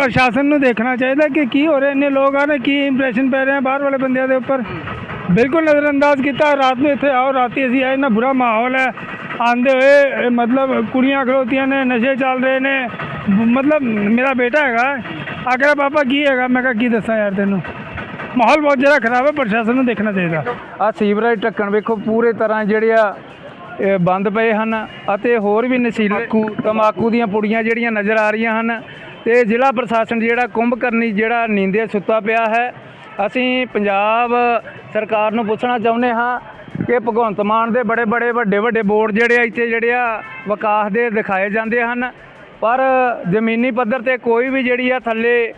ਪ੍ਰਸ਼ਾਸਨ ਨੂੰ ਦੇਖਣਾ ਚਾਹੀਦਾ ਕਿ ਕੀ ਹੋ ਰਿਹਾ ਇੰਨੇ ਲੋਕ ਆ ਨੇ ਕੀ ਇੰਪ੍ਰੈਸ਼ਨ ਪੈ ਰਿਹਾ ਬਾਹਰ ਵਾਲੇ ਬੰਦਿਆਂ ਦੇ ਉੱਪਰ। ਬਿਲਕੁਲ ਨਜ਼ਰਅੰਦਾਜ਼ ਕੀਤਾ ਰਾਤ ਨੂੰ ਇੱਥੇ ਆਓ ਰਾਤੀ ਅਸੀਂ ਆਏ ਨਾ ਬੁਰਾ ਮਾਹੌਲ ਹੈ। ਆਂਦੇ ਹੋਏ ਮਤਲਬ ਕੁੜੀਆਂ ਖਲੋਤੀਆਂ ਨੇ ਨਸ਼ੇ ਚੱਲ ਰਹੇ ਨੇ। ਮਤਲਬ ਮੇਰਾ ਬੇਟਾ ਹੈਗਾ ਆ ਕਹਿੰਦਾ ਪਾਪਾ ਕੀ ਹੈਗਾ? ਮੈਂ ਕਿਹਾ ਕੀ ਦੱਸਾਂ ਯਾਰ ਤੈਨੂੰ? ਮਾਹੌਲ ਬਹੁਤ ਜ਼ਿਆਦਾ ਖਰਾਬ ਹੈ ਪ੍ਰਸ਼ਾਸਨ ਨੂੰ ਦੇਖਣਾ ਚਾਹੀਦਾ। ਆ ਸੀਵਰੇਜ ਢੱਕਣ ਵੇਖੋ ਪੂਰੇ ਤਰ੍ਹਾਂ ਜਿਹੜੇ ਆ ਬੰਦ ਪਏ ਹਨ ਅਤੇ ਹੋਰ ਵੀ ਨਸ਼ੀਲੇ ਤਮਾਕੂ ਦੀਆਂ ਪੁੜੀਆਂ ਜਿਹੜੀਆਂ ਨਜ਼ਰ ਆ ਰਹੀਆਂ ਹਨ। ਤੇ ਜ਼ਿਲ੍ਹਾ ਪ੍ਰਸ਼ਾਸਨ ਜਿਹੜਾ ਕੁੰਭ ਕਰਨੀ ਜਿਹੜਾ ਨੀਂਦੇ ਸੁੱਤਾ ਪਿਆ ਹੈ। ਅਸੀਂ ਪੰਜਾਬ ਸਰਕਾਰ ਨੂੰ ਪੁੱਛਣਾ ਚਾਹੁੰਦੇ ਹਾਂ ਕਿ ਭਗਵੰਤ ਮਾਨ ਦੇ ਬੜੇ ਬੜੇ ਵੱਡੇ ਵੱਡੇ ਬੋਰਡ ਜਿਹੜੇ ਆ, ਇੱਥੇ ਜਿਹੜੇ ਆ ਵਿਕਾਸ ਦੇ ਦਿਖਾਏ ਜਾਂਦੇ ਹਨ। ਪਰ ਜ਼ਮੀਨੀ ਪੱਧਰ ਤੇ ਕੋਈ ਵੀ ਜਿਹੜੀ ਆ ਥੱਲੇ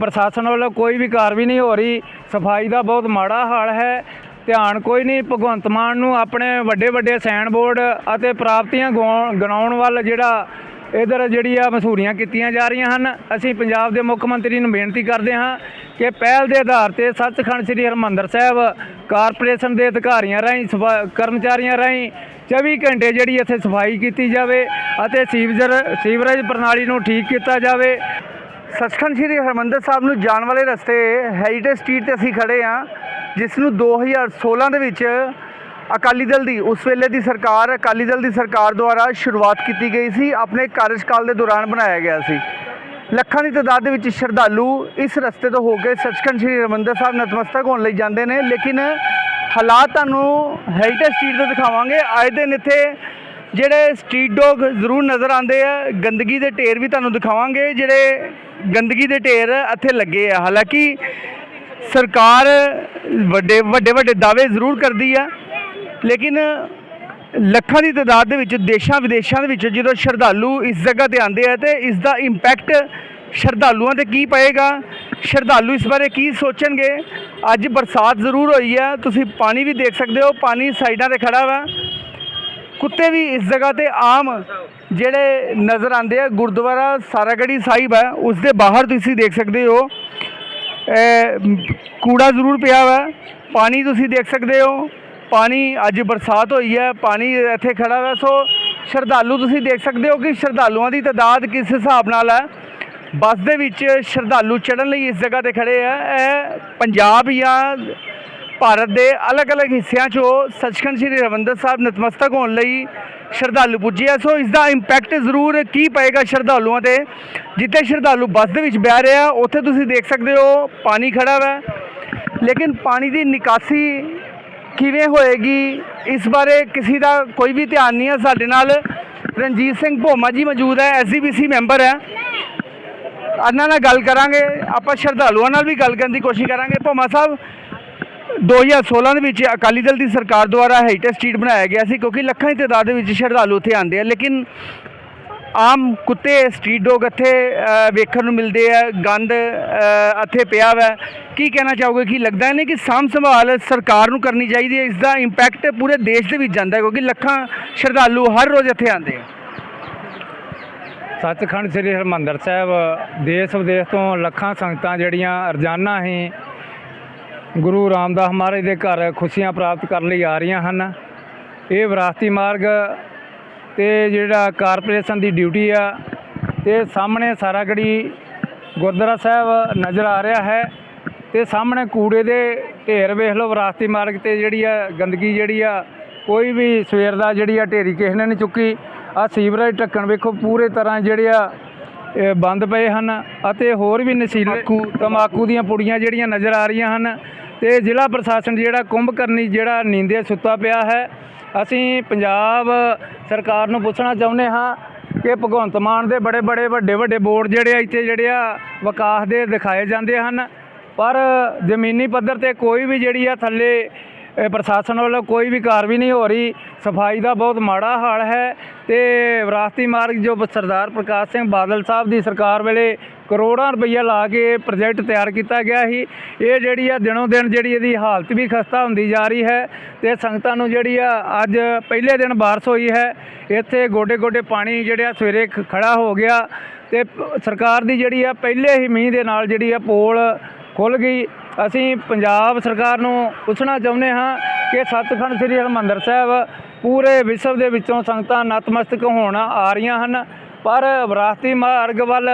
ਪ੍ਰਸ਼ਾਸਨ ਵੱਲੋਂ ਕੋਈ ਵੀ ਕਾਰਵਾਈ ਨਹੀਂ ਹੋ ਰਹੀ। ਸਫ਼ਾਈ ਦਾ ਬਹੁਤ ਮਾੜਾ ਹਾਲ ਹੈ। ਧਿਆਨ ਕੋਈ ਨਹੀਂ, ਭਗਵੰਤ ਮਾਨ ਨੂੰ ਆਪਣੇ ਵੱਡੇ ਵੱਡੇ ਸਾਈਨ ਬੋਰਡ ਅਤੇ ਪ੍ਰਾਪਤੀਆਂ ਗਾਉਣ- ਗਿਣਾਉਣ ਵੱਲ ਜਿਹੜਾ ਇਧਰ ਜਿਹੜੀ ਆ ਮਸਹੂਰੀਆਂ ਕੀਤੀਆਂ ਜਾ ਰਹੀਆਂ ਹਨ, ਅਸੀਂ ਪੰਜਾਬ ਦੇ ਮੁੱਖ ਮੰਤਰੀ ਨੂੰ ਬੇਨਤੀ ਕਰਦੇ ਹਾਂ ਕਿ ਪਹਿਲ ਦੇ ਆਧਾਰ ਤੇ ਸੱਚਖੰਡ ਸ੍ਰੀ ਹਰਿਮੰਦਰ ਸਾਹਿਬ ਕਾਰਪੋਰੇਸ਼ਨ ਦੇ ਅਧਿਕਾਰੀਆਂ ਰਾਹੀਂ, ਸਫਾ- ਕਰਮਚਾਰੀਆਂ ਰਾਹੀਂ 24 ਘੰਟੇ ਜਿਹੜੀ ਇੱਥੇ ਸਫ਼ਾਈ ਕੀਤੀ ਜਾਵੇ ਅਤੇ ਸੀਵਰੇਜ ਸੀਵਰੇਜ ਪ੍ਰਣਾਲੀ ਨੂੰ ਠੀਕ ਕੀਤਾ ਜਾਵੇ। ਸੱਚਖੰਡ ਸ੍ਰੀ ਹਰਿਮੰਦਰ ਸਾਹਿਬ ਨੂੰ ਜਾਣ ਵਾਲੇ ਰਸਤੇ ਹੈਰੀਟੇਜ ਸਟਰੀਟ ਤੇ ਅਸੀਂ ਖੜੇ ਹਾਂ, ਜਿਸ ਨੂੰ 2016 ਦੇ ਵਿੱਚ ਅਕਾਲੀ ਦਲ ਦੀ, ਉਸ ਵੇਲੇ ਦੀ ਸਰਕਾਰ, ਅਕਾਲੀ ਦਲ ਦੀ ਸਰਕਾਰ ਦੁਆਰਾ ਸ਼ੁਰੂਆਤ ਕੀਤੀ ਗਈ ਸੀ, ਆਪਣੇ ਕਾਰਜਕਾਲ ਦੇ ਦੌਰਾਨ ਬਣਾਇਆ ਗਿਆ ਸੀ। ਲੱਖਾਂ ਦੀ ਤਾਦਾਦ ਦੇ ਵਿੱਚ ਸ਼ਰਧਾਲੂ ਇਸ ਰਸਤੇ ਤੋਂ ਹੋ ਕੇ ਸੱਚਖੰਡ ਸ੍ਰੀ ਹਰਿਮੰਦਰ ਸਾਹਿਬ ਨਤਮਸਤਕ ਹੋਣ ਲਈ ਜਾਂਦੇ ਨੇ, ਲੇਕਿਨ ਹਾਲਾਤ ਤੁਹਾਨੂੰ ਹੈਰੀਟੇਜ ਸਟਰੀਟ ਤੇ ਦਿਖਾਵਾਂਗੇ। ਆਏ ਦਿਨ ਇੱਥੇ ਜਿਹੜੇ ਸਟਰੀਟ ਡੌਗ ਜ਼ਰੂਰ ਨਜ਼ਰ ਆਉਂਦੇ ਆ, ਗੰਦਗੀ ਦੇ ਢੇਰ ਵੀ ਤੁਹਾਨੂੰ ਦਿਖਾਵਾਂਗੇ। ਜਿਹੜੇ ਗੰਦਗੀ ਦੇ ਢੇਰ ਇੱਥੇ ਲੱਗੇ ਆ, ਹਾਲਾਂਕਿ ਸਰਕਾਰ ਵੱਡੇ ਵੱਡੇ ਵੱਡੇ ਦਾਅਵੇ ਜ਼ਰੂਰ ਕਰਦੀ ਆ। ਲੇਕਿਨ ਲੱਖਾਂ ਦੀ ਤਾਦਾਦ ਦੇ ਵਿੱਚ ਦੇਸ਼ਾਂ ਵਿਦੇਸ਼ਾਂ ਦੇ ਵਿੱਚ ਜਦੋਂ ਸ਼ਰਧਾਲੂ ਇਸ ਜਗ੍ਹਾ ਤੇ ਆਉਂਦੇ ਆ ਤੇ ਇਸ ਦਾ ਇੰਪੈਕਟ ਸ਼ਰਧਾਲੂਆਂ ਤੇ ਕੀ ਪਏਗਾ? ਸ਼ਰਧਾਲੂ ਇਸ ਬਾਰੇ ਕੀ ਸੋਚਣਗੇ? ਅੱਜ ਬਰਸਾਤ ਜ਼ਰੂਰ ਹੋਈ ਹੈ ਤੁਸੀਂ ਪਾਣੀ ਵੀ ਦੇਖ ਸਕਦੇ ਹੋ, ਪਾਣੀ ਸਾਈਡਾਂ ਤੇ ਖੜਾ ਵਾ। ਕੁੱਤੇ ਵੀ ਇਸ ਜਗ੍ਹਾ ਤੇ ਆਮ ਜਿਹੜੇ ਨਜ਼ਰ ਆਉਂਦੇ ਆ, ਗੁਰਦੁਆਰਾ ਸਾਰਾਗੜੀ ਸਾਹਿਬ ਹੈ ਉਸ ਦੇ ਬਾਹਰ ਤੁਸੀਂ ਦੇਖ ਸਕਦੇ ਹੋ। ਕੂੜਾ ਜ਼ਰੂਰ ਪਿਆ ਵਾ, ਪਾਣੀ ਤੁਸੀਂ ਦੇਖ ਸਕਦੇ ਹੋ। ਪਾਣੀ ਅੱਜ ਬਰਸਾਤ ਹੋਈ ਹੈ, ਪਾਣੀ ਇੱਥੇ ਖੜਾ ਵਾ ਸੋ ਸ਼ਰਧਾਲੂ ਤੁਸੀਂ ਦੇਖ ਸਕਦੇ ਹੋ ਕਿ ਸ਼ਰਧਾਲੂਆਂ ਦੀ ਤਾਦਾਦ ਕਿਸ ਹਿਸਾਬ ਨਾਲ ਹੈ? ਬੱਸ ਦੇ ਵਿੱਚ ਸ਼ਰਧਾਲੂ ਚੜਨ ਲਈ ਇਸ ਜਗ੍ਹਾ ਤੇ ਖੜੇ ਆ ਇਹ ਪੰਜਾਬ ਜਾਂ ਭਾਰਤ ਦੇ ਅਲੱਗ-ਅਲੱਗ ਹਿੱਸਿਆਂ 'ਚੋਂ ਸੱਚਖੰਡ ਸ੍ਰੀ ਹਰਿਮੰਦਰ ਸਾਹਿਬ ਨਤਮਸਤਕ ਹੋਣ ਲਈ ਸ਼ਰਧਾਲੂ ਪੁੱਜੇ ਆ। ਸੋ ਇਸ ਦਾ ਇੰਪੈਕਟ ਜ਼ਰੂਰ ਕੀ ਪਏਗਾ ਸ਼ਰਧਾਲੂਆਂ ਤੇ? ਜਿੱਥੇ ਸ਼ਰਧਾਲੂ ਬੱਸ ਦੇ ਵਿੱਚ ਬਹਿ ਰਿਹਾ ਉੱਥੇ ਤੁਸੀਂ ਦੇਖ ਸਕਦੇ ਹੋ ਪਾਣੀ ਖੜਾ ਵਾ ਲੇਕਿਨ ਪਾਣੀ ਦੀ ਨਿਕਾਸੀ ਕਿਵੇਂ ਹੋਏਗੀ? ਇਸ ਬਾਰੇ ਕਿਸੇ ਦਾ ਕੋਈ ਵੀ ਧਿਆਨ ਨਹੀਂ ਹੈ ਸਾਡੇ ਨਾਲ। ਰਣਜੀਤ ਸਿੰਘ ਭੋਮਾ ਜੀ ਮੌਜੂਦ ਹੈ ਐਸਜੀਬੀਸੀ ਮੈਂਬਰ ਹੈ। ਉਹਨਾਂ ਨਾਲ ਗੱਲ ਕਰਾਂਗੇ। ਆਪਾਂ ਸ਼ਰਧਾਲੂਆਂ ਨਾਲ ਵੀ ਗੱਲ ਕਰਨ ਦੀ ਕੋਸ਼ਿਸ਼ ਕਰਾਂਗੇ। ਭੋਮਾ ਸਾਹਿਬ 2016 ਦੇ ਵਿੱਚ ਅਕਾਲੀ ਦਲ ਦੀ ਸਰਕਾਰ ਦੁਆਰਾ ਹੈਰੀਟੇਜ ਸਟਰੀਟ ਬਣਾਇਆ ਗਿਆ ਸੀ, ਕਿਉਂਕਿ ਲੱਖਾਂ ਦੀ ਤਾਦਾਦ ਦੇ ਵਿੱਚ ਸ਼ਰਧਾਲੂ ਉੱਥੇ ਆਉਂਦੇ ਆ। ਲੇਕਿਨ ਆਮ ਕੁੱਤੇ ਸਟਰੀਟ ਡੌਗ ਇੱਥੇ ਵੇਖਣ ਨੂੰ ਮਿਲਦੇ ਆ, ਗੰਦ ਇੱਥੇ ਪਿਆ ਵਾ। ਕੀ ਕਹਿਣਾ ਚਾਹੋਗੇ? ਕਿ ਲੱਗਦਾ ਨਹੀਂ ਕਿ ਸਾਂਭ ਸੰਭਾਲ ਸਰਕਾਰ ਨੂੰ ਕਰਨੀ ਚਾਹੀਦੀ ਹੈ? ਇਸ ਦਾ ਇੰਪੈਕਟ ਪੂਰੇ ਦੇਸ਼ ਦੇ ਵਿੱਚ ਜਾਂਦਾ ਕਿਉਂਕਿ ਲੱਖਾਂ ਸ਼ਰਧਾਲੂ ਹਰ ਰੋਜ਼ ਇੱਥੇ ਆਉਂਦੇ ਆ। ਸੱਚਖੰਡ ਸ੍ਰੀ ਹਰਿਮੰਦਰ ਸਾਹਿਬ, ਦੇਸ਼ ਵਿਦੇਸ਼ ਤੋਂ ਲੱਖਾਂ ਸੰਗਤਾਂ ਜਿਹੜੀਆਂ ਰੋਜ਼ਾਨਾ ਹੀ ਗੁਰੂ ਰਾਮਦਾਸ ਮਹਾਰਾਜ ਦੇ ਘਰ ਖੁਸ਼ੀਆਂ ਪ੍ਰਾਪਤ ਕਰਨ ਲਈ ਆ ਰਹੀਆਂ ਹਨ। ਇਹ ਵਿਰਾਸਤੀ ਮਾਰਗ ਤੇ ਜਿਹੜਾ ਕਾਰਪੋਰੇਸ਼ਨ ਦੀ ਡਿਊਟੀ ਆ ਤੇ ਸਾਹਮਣੇ ਸਾਰਾਗੜੀ ਗੁਰਦੁਆਰਾ ਸਾਹਿਬ ਨਜ਼ਰ ਆ ਰਿਹਾ ਹੈ ਤੇ ਸਾਹਮਣੇ ਕੂੜੇ ਦੇ ਢੇਰ ਵੇਖ ਲਓ ਵਿਰਾਸਤੀ ਮਾਰਗ ਤੇ ਜਿਹੜੀ ਆ ਗੰਦਗੀ ਜਿਹੜੀ ਆ ਕੋਈ ਵੀ ਸਵੇਰ ਦਾ ਜਿਹੜੀ ਆ ਢੇਰੀ ਕਿਸੇ ਨੇ ਨਹੀਂ ਚੁੱਕੀ। ਆ ਸੀਵਰੇਜ ਢੱਕਣ ਵੇਖੋ ਪੂਰੇ ਤਰ੍ਹਾਂ ਜਿਹੜੇ ਆ ਬੰਦ ਪਏ ਹਨ ਅਤੇ ਹੋਰ ਵੀ ਨਸ਼ੀਲੇ ਤਮਾਕੂ। ਦੀਆਂ ਪੁੜੀਆਂ ਜਿਹੜੀਆਂ ਨਜ਼ਰ ਆ ਰਹੀਆਂ ਹਨ ਤੇ ਜ਼ਿਲ੍ਹਾ ਪ੍ਰਸ਼ਾਸਨ ਜਿਹੜਾ ਕੁੰਭ ਕਰਨੀ ਜਿਹੜਾ ਨੀਂਦੇ ਸੁੱਤਾ ਪਿਆ ਹੈ। ਅਸੀਂ ਪੰਜਾਬ ਸਰਕਾਰ ਨੂੰ ਪੁੱਛਣਾ ਚਾਹੁੰਦੇ ਹਾਂ ਕਿ ਭਗਵੰਤ ਮਾਨ ਦੇ ਬੜੇ ਬੜੇ ਵੱਡੇ ਵੱਡੇ ਬੋਰਡ ਜਿਹੜੇ ਆ, ਇੱਥੇ ਜਿਹੜੇ ਆ ਵਿਕਾਸ ਦੇ ਦਿਖਾਏ ਜਾਂਦੇ ਹਨ। ਪਰ ਜ਼ਮੀਨੀ ਪੱਧਰ ਤੇ ਕੋਈ ਵੀ ਜਿਹੜੀ ਆ ਥੱਲੇ ਇਹ ਪ੍ਰਸ਼ਾਸਨ ਵੱਲੋਂ ਕੋਈ ਵੀ ਕਾਰਵਾਈ ਨਹੀਂ ਹੋ ਰਹੀ। ਸਫ਼ਾਈ ਦਾ ਬਹੁਤ ਮਾੜਾ ਹਾਲ ਹੈ ਤੇ ਵਿਰਾਸਤੀ ਮਾਰਗ ਜੋ ਸਰਦਾਰ ਪ੍ਰਕਾਸ਼ ਸਿੰਘ ਬਾਦਲ ਸਾਹਿਬ ਦੀ ਸਰਕਾਰ ਵੇਲੇ ਕਰੋੜਾਂ ਰੁਪਈਆ ਲਾ ਕੇ ਇਹ ਪ੍ਰੋਜੈਕਟ ਤਿਆਰ ਕੀਤਾ ਗਿਆ ਸੀ। ਇਹ ਜਿਹੜੀ ਆ ਦਿਨੋਂ ਦਿਨ ਜਿਹੜੀ ਇਹਦੀ ਹਾਲਤ ਵੀ ਖਸਤਾ ਹੁੰਦੀ ਜਾ ਰਹੀ ਹੈ ਤੇ ਸੰਗਤਾਂ ਨੂੰ ਜਿਹੜੀ ਆ ਅੱਜ ਪਹਿਲੇ ਦਿਨ ਬਾਰਿਸ਼ ਹੋਈ ਹੈ। ਇੱਥੇ ਗੋਡੇ ਗੋਡੇ ਪਾਣੀ ਜਿਹੜਾ ਸਵੇਰੇ ਖ- ਖੜਾ ਹੋ ਗਿਆ ਤੇ ਸਰਕਾਰ ਦੀ ਜਿਹੜੀ ਆ ਪਹਿਲੇ ਹੀ ਮੀਂਹ ਦੇ ਨਾਲ ਜਿਹੜੀ ਆ ਪੋਲ ਖੁੱਲ ਗਈ। ਅਸੀਂ ਪੰਜਾਬ ਸਰਕਾਰ ਨੂੰ ਪੁੱਛਣਾ ਚਾਹੁੰਦੇ ਹਾਂ ਕਿ ਸੱਚਖੰਡ ਸ੍ਰੀ ਹਰਿਮੰਦਰ ਸਾਹਿਬ ਪੂਰੇ ਵਿਸ਼ਵ ਦੇ ਵਿੱਚੋਂ ਸੰਗਤਾਂ ਨਤਮਸਤਕ ਹੋਣ ਆ ਰਹੀਆਂ ਹਨ, ਪਰ ਵਿਰਾਸਤੀ ਮਾਰਗ ਵੱਲ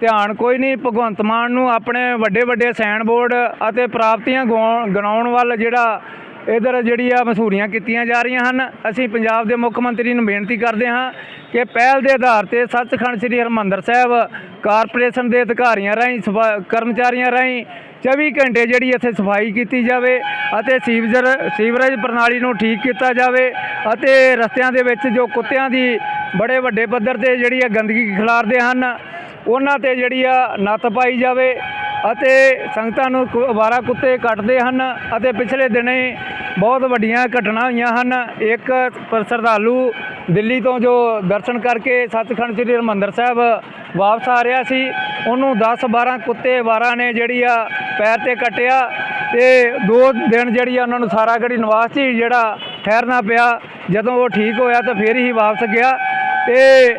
ਧਿਆਨ ਕੋਈ ਨਹੀਂ। ਭਗਵੰਤ ਮਾਨ ਨੂੰ ਆਪਣੇ ਵੱਡੇ ਵੱਡੇ ਸਾਈਨ ਬੋਰਡ ਅਤੇ ਪ੍ਰਾਪਤੀਆਂ ਗਾਉਣ- ਗਿਣਾਉਣ ਵੱਲ ਜਿਹੜਾ ਇਧਰ ਜਿਹੜੀ ਆ ਮਸ਼ਹੂਰੀਆਂ ਕੀਤੀਆਂ ਜਾ ਰਹੀਆਂ ਹਨ, ਅਸੀਂ ਪੰਜਾਬ ਦੇ ਮੁੱਖ ਮੰਤਰੀ ਨੂੰ ਬੇਨਤੀ ਕਰਦੇ ਹਾਂ ਕਿ ਪਹਿਲ ਦੇ ਆਧਾਰ ਤੇ ਸੱਚਖੰਡ ਸ੍ਰੀ ਹਰਿਮੰਦਰ ਸਾਹਿਬ ਕਾਰਪੋਰੇਸ਼ਨ ਦੇ ਅਧਿਕਾਰੀਆਂ ਰਾਹੀਂ, ਸਫਾ- ਕਰਮਚਾਰੀਆਂ ਰਾਹੀਂ 24 ਘੰਟੇ ਜਿਹੜੀ ਇੱਥੇ ਸਫ਼ਾਈ ਕੀਤੀ ਜਾਵੇ ਅਤੇ ਸੀਵਰਜ ਸੀਵਰੇਜ ਪ੍ਰਣਾਲੀ ਨੂੰ ਠੀਕ ਕੀਤਾ ਜਾਵੇ ਅਤੇ ਰਸਤਿਆਂ ਦੇ ਵਿੱਚ ਜੋ ਕੁੱਤਿਆਂ ਦੀ ਬੜੇ ਵੱਡੇ ਪੱਧਰ ਤੇ ਜਿਹੜੀ ਆ ਗੰਦਗੀ ਖਿਲਾਰਦੇ ਹਨ, ਉਹਨਾਂ ਤੇ ਜਿਹੜੀ ਆ ਨੱਥ ਪਾਈ ਜਾਵੇ ਅਤੇ ਸੰਗਤਾਂ ਨੂੰ ਕੁ- ਅਵਾਰਾ ਕੁੱਤੇ ਕੱਟਦੇ ਹਨ ਅਤੇ ਪਿਛਲੇ ਦਿਨੇ ਬਹੁਤ ਵੱਡੀਆਂ ਘਟਨਾ ਹੋਈਆਂ ਹਨ। ਇੱਕ ਪ- ਸ਼ਰਧਾਲੂ ਦਿੱਲੀ ਤੋਂ ਜੋ ਦਰਸ਼ਨ ਕਰਕੇ ਸੱਚਖੰਡ ਸ੍ਰੀ ਹਰਿਮੰਦਰ ਸਾਹਿਬ ਵਾਪਸ ਆ ਰਿਹਾ ਸੀ, ਉਹਨੂੰ 10 12 ਕੁੱਤੇ ਅਵਾਰਾ ਨੇ ਜਿਹੜੀ ਆ ਪੈਰ ਤੇ ਕੱਟਿਆ ਤੇ ਦੋ ਦਿਨ ਜਿਹੜੀ ਆ ਉਹਨਾਂ ਨੂੰ ਸਾਰਾ ਸਾਰਾਗੜੀ ਨਿਵਾਸ 'ਚ ਹੀ ਜਿਹੜਾ ਠਹਿਰਨਾ ਪਿਆ, ਜਦੋਂ ਉਹ ਠੀਕ ਹੋਇਆ ਤਾਂ ਫਿਰ ਹੀ ਵਾਪਸ ਗਿਆ ਤੇ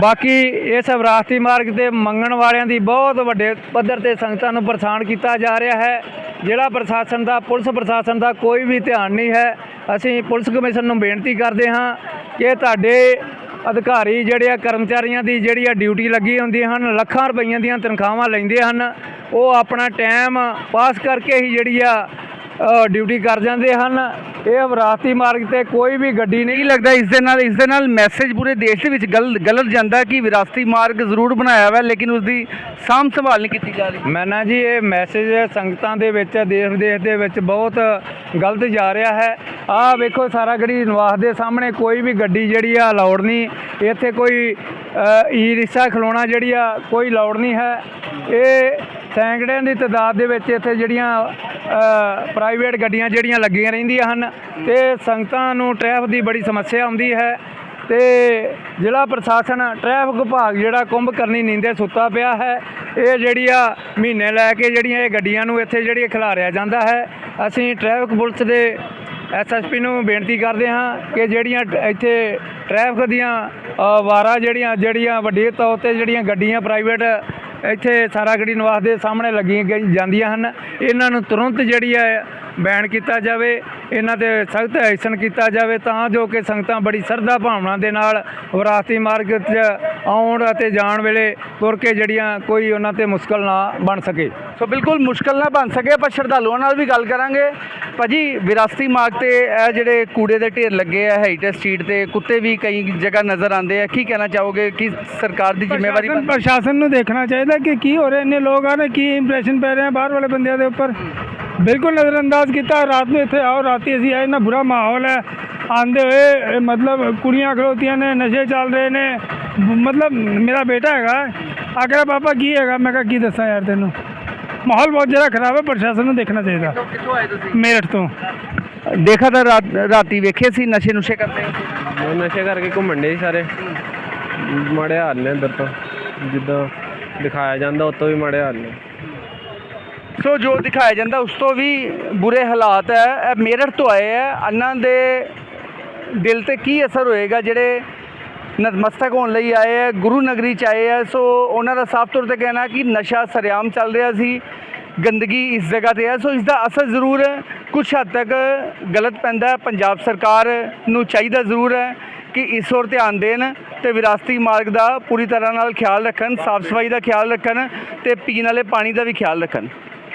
ਬਾਕੀ ਇਸ ਵਿਰਾਸਤੀ ਮਾਰਗ ਤੇ ਮੰਗਣ ਵਾਲਿਆਂ ਦੀ ਬਹੁਤ ਵੱਡੇ ਪੱਧਰ ਤੇ ਸੰਗਤਾਂ ਨੂੰ ਪਰੇਸ਼ਾਨ ਕੀਤਾ ਜਾ ਰਿਹਾ ਹੈ। ਜਿਹੜਾ ਪ੍ਰਸ਼ਾਸਨ ਦਾ, ਪੁਲਿਸ ਪ੍ਰਸ਼ਾਸਨ ਦਾ ਕੋਈ ਵੀ ਧਿਆਨ ਨਹੀਂ ਹੈ, ਅਸੀਂ ਪੁਲਿਸ ਕਮਿਸ਼ਨ ਨੂੰ ਬੇਨਤੀ ਕਰਦੇ ਹਾਂ ਕਿ ਤੁਹਾਡੇ ਅਧਿਕਾਰੀ ਜਿਹੜੇ ਆ ਕਰਮਚਾਰੀਆਂ ਦੀ ਜਿਹੜੀ ਆ ਡਿਊਟੀ ਲੱਗੀ ਹੁੰਦੀ ਹਨ, ਲੱਖਾਂ ਰੁਪਈਆਂ ਦੀਆਂ ਤਨਖਾਹਾਂ ਲੈਂਦੇ ਹਨ। ਉਹ ਆਪਣਾ ਟਾਈਮ ਪਾਸ ਕਰਕੇ ਹੀ ਜਿਹੜੀ ਆ ਡਿਊਟੀ ਕਰ ਜਾਂਦੇ ਹਨ। ਇਹ ਵਿਰਾਸਤੀ ਮਾਰਗ ਤੇ ਕੋਈ ਵੀ ਗੱਡੀ ਨਹੀਂ ਲੱਗਦਾ। ਇਸ ਦੇ ਨਾਲ, ਇਸ ਦੇ ਨਾਲ ਮੈਸੇਜ ਪੂਰੇ ਦੇਸ਼ ਦੇ ਵਿੱਚ ਗਲਤ ਗਲਤ ਜਾਂਦਾ ਕਿ ਵਿਰਾਸਤੀ ਮਾਰਗ ਜ਼ਰੂਰ ਬਣਾਇਆ ਹੋਇਆ, ਲੇਕਿਨ ਉਸ ਦੀ ਸਾਂਭ ਸੰਭਾਲ ਨਹੀਂ ਕੀਤੀ ਜਾ ਰਹੀ। ਮੈਂ ਨਾ ਜੀ, ਇਹ ਮੈਸੇਜ ਸੰਗਤਾਂ ਦੇ ਵਿੱਚ ਦੇਸ਼ ਵਿਦੇਸ਼ ਦੇ ਵਿੱਚ ਬਹੁਤ ਗਲਤ ਜਾ ਰਿਹਾ ਹੈ। ਆਹ ਵੇਖੋ ਸਾਰਾ ਗੜੀ ਨਿਵਾਸ ਦੇ ਸਾਹਮਣੇ ਕੋਈ ਵੀ ਗੱਡੀ ਜਿਹੜੀ ਆ ਅਲਾਉਡ ਨਹੀਂ। ਇੱਥੇ ਕੋਈ ਈ ਰਿਕਸ਼ਾ ਖਲੋਣਾ ਜਿਹੜੀ ਆ ਕੋਈ ਅਲਾਉਡ ਨਹੀਂ ਹੈ। ਇਹ ਸੈਂਕੜਿਆਂ ਦੀ ਤਾਦਾਦ ਦੇ ਵਿੱਚ ਇੱਥੇ ਜਿਹੜੀਆਂ ਪ੍ਰਾਈਵੇਟ ਗੱਡੀਆਂ ਜਿਹੜੀਆਂ ਲੱਗੀਆਂ ਰਹਿੰਦੀਆਂ ਹਨ। ਤੇ ਸੰਗਤਾਂ ਨੂੰ ਟ੍ਰੈਫਿਕ ਦੀ ਬੜੀ ਸਮੱਸਿਆ ਆਉਂਦੀ ਹੈ। ਤੇ ਜ਼ਿਲ੍ਹਾ ਪ੍ਰਸ਼ਾਸਨ ਟ੍ਰੈਫਿਕ ਵਿਭਾਗ ਜਿਹੜਾ ਕੁੰਭ ਕਰਨੀ ਨੀਂਦੇ ਸੁੱਤਾ ਪਿਆ ਹੈ। ਇਹ ਜਿਹੜੀ ਆ ਮਹੀਨੇ ਲੈ ਕੇ ਜਿਹੜੀਆਂ ਇਹ ਗੱਡੀਆਂ ਨੂੰ ਇੱਥੇ ਜਿਹੜੀ ਖਿਲਾਰਿਆ ਜਾਂਦਾ ਹੈ। ਅਸੀਂ ਟ੍ਰੈਫਿਕ ਪੁਲਿਸ ਦੇ ਐਸਐਸਪੀ ਨੂੰ ਬੇਨਤੀ ਕਰਦੇ ਹਾਂ ਕਿ ਜਿਹੜੀਆਂ ਟ- ਇੱਥੇ ਟ੍ਰੈਫਿਕ ਦੀਆਂ ਅ, ਵਾਰਾਂ ਜਿਹੜੀਆਂ ਜਿਹੜੀਆਂ ਵੱਡੇ ਤੌਰ ਤੇ ਜਿਹੜੀਆਂ ਗੱਡੀਆਂ ਪ੍ਰਾਈਵੇਟ ਇੱਥੇ ਸਾਰਾਗੜੀ ਨਿਵਾਸ ਦੇ ਸਾਹਮਣੇ ਲੱਗੀਆਂ ਗਈ- ਜਾਂਦੀਆਂ ਹਨ। ਇਹਨਾਂ ਨੂੰ ਤੁਰੰਤ ਜਿਹੜੀ ਹੈ ਬੈਨ ਕੀਤਾ ਜਾਵੇ ਇਹਨਾਂ ਤੇ ਸਖਤ ਐਕਸ਼ਨ ਕੀਤਾ ਜਾਵੇ ਤਾਂ ਜੋ ਕਿ ਸੰਗਤਾਂ ਬੜੀ ਸਰਦਾ ਭਾਵਨਾ ਦੇ ਨਾਲ ਵਿਰਾਸਤੀ ਮਾਰਗ 'ਚ ਆਉਣ ਅਤੇ ਜਾਣ ਵੇਲੇ ਤੁਰ ਕੇ ਜਿਹੜੀਆਂ ਕੋਈ ਉਹਨਾਂ ਤੇ ਮੁਸ਼ਕਲ ਨਾ ਬਣ ਸਕੇ। ਸੋ ਬਿਲਕੁਲ ਮੁਸ਼ਕਲ ਨਾ ਬਣ ਸਕੇ ਪਰ ਸ਼ਰਧਾਲੂਆਂ ਨਾਲ ਵੀ ਗੱਲ ਕਰਾਂਗੇ। ਭਾਜੀ ਵਿਰਾਸਤੀ ਮਾਰਗ ਤੇ ਇਹ ਜਿਹੜੇ ਕੂੜੇ ਦੇ ਢੇਰ ਲੱਗੇ ਆ ਹੈਰੀਟੇਜ ਸਟਰੀਟ ਤੇ ਕੁੱਤੇ ਵੀ ਕਈ ਜਗ੍ਹਾ ਨਜ਼ਰ ਆਉਂਦੇ ਆ। ਕੀ ਕਹਿਣਾ ਚਾਹੋਗੇ? ਕਿ ਸਰਕਾਰ ਦੀ ਜ਼ਿੰਮੇਵਾਰੀ ਪ੍ਰਸ਼ਾਸਨ ਨੂੰ ਦੇਖਣਾ ਚਾਹੀਦਾ ਕਿ ਕੀ ਹੋ ਰਿਹਾ ਇੰਨੇ ਲੋਕ ਆ ਨੇ ਕੀ ਇੰਪ੍ਰੈਸ਼ਨ ਪੈ ਰਿਹਾ ਬਾਹਰ ਵਾਲੇ ਬੰਦਿਆਂ ਦੇ ਉੱਪਰ? ਬਿਲਕੁਲ ਨਜ਼ਰਅੰਦਾਜ਼ ਕੀਤਾ। ਰਾਤ ਨੂੰ ਇੱਥੇ ਆਓ ਰਾਤੀ ਅਸੀਂ ਆਏ ਨਾ ਬੁਰਾ ਮਾਹੌਲ ਹੈ। ਆਂਦੇ ਹੋਏ ਮਤਲਬ ਕੁੜੀਆਂ ਖਲੋਤੀਆਂ ਨੇ ਨਸ਼ੇ ਚੱਲ ਰਹੇ ਨੇ। ਮਤਲਬ ਮੇਰਾ ਬੇਟਾ ਹੈਗਾ ਆ ਕਹਿੰਦਾ ਪਾਪਾ ਕੀ ਹੈਗਾ? ਮੈਂ ਕਿਹਾ ਕੀ ਦੱਸਾਂ ਯਾਰ ਤੈਨੂੰ? ਮਾਹੌਲ ਬਹੁਤ ਜ਼ਿਆਦਾ ਖਰਾਬ ਹੈ ਪ੍ਰਸ਼ਾਸਨ ਨੂੰ ਦੇਖਣਾ ਚਾਹੀਦਾ। ਕਿੱਥੋਂ ਆਏ ਤੁਸੀਂ? ਮੇਰਠ ਤੋਂ। ਦੇਖਾ ਤਾਂ ਰਾਤ ਰਾਤੀ ਵੇਖੇ ਸੀ ਨਸ਼ੇ ਨੁਸ਼ੇ ਕਰਦੇ ਉਹ ਨਸ਼ੇ ਕਰਕੇ ਘੁੰਮਣ ਦੇ ਸਾਰੇ। ਮਾੜੇ ਹਾਲ ਨੇ ਇੱਧਰ ਤੋਂ। ਜਿੱਦਾਂ ਦਿਖਾਇਆ ਜਾਂਦਾ ਉਤੋਂ ਵੀ ਮਾੜੇ ਹਾਲ ਨੇ। ਸੋ ਜੋ ਦਿਖਾਇਆ ਜਾਂਦਾ ਉਸ ਤੋਂ ਵੀ ਬੁਰੇ ਹਾਲਾਤ ਹੈ। ਇਹ ਮੇਰਠ ਤੋਂ ਆਏ ਹੈ। ਇਹਨਾਂ ਦੇ ਦਿਲ ਤੇ ਕੀ ਅਸਰ ਹੋਏਗਾ? ਜਿਹੜੇ ਨਤਮਸਤਕ ਹੋਣ ਲਈ ਆਏ ਹੈ, ਗੁਰੂ ਨਗਰੀ ਚ ਆਏ ਹੈ। ਸੋ ਉਹਨਾਂ ਦਾ ਸਾਫ਼ ਤੌਰ ਤੇ ਕਹਿਣਾ ਕਿ ਨਸ਼ਾ ਸਰਿਆਮ ਚੱਲ ਰਿਹਾ ਸੀ। ਗੰਦਗੀ ਇਸ ਜਗ੍ਹਾ ਤੇ ਹੈ। ਸੋ ਇਸ ਦਾ ਅਸਰ ਜ਼ਰੂਰ ਕੁਝ ਹੱਦ ਤੱਕ ਗਲਤ ਪੈਂਦਾ ਪੰਜਾਬ ਸਰਕਾਰ ਨੂੰ ਚਾਹੀਦਾ ਜ਼ਰੂਰ ਹੈ ਕਿ ਇਸ ਔਰ ਧਿਆਨ ਦੇਣ ਤੇ ਵਿਰਾਸਤੀ ਮਾਰਗ ਦਾ ਪੂਰੀ ਤਰ੍ਹਾਂ ਨਾਲ ਖਿਆਲ ਰੱਖਣ, ਸਾਫ਼ ਸਫ਼ਾਈ ਦਾ ਖਿਆਲ ਰੱਖਣ ਤੇ ਪੀਣ ਵਾਲੇ ਪਾਣੀ ਦਾ ਵੀ ਖਿਆਲ ਰੱਖਣ।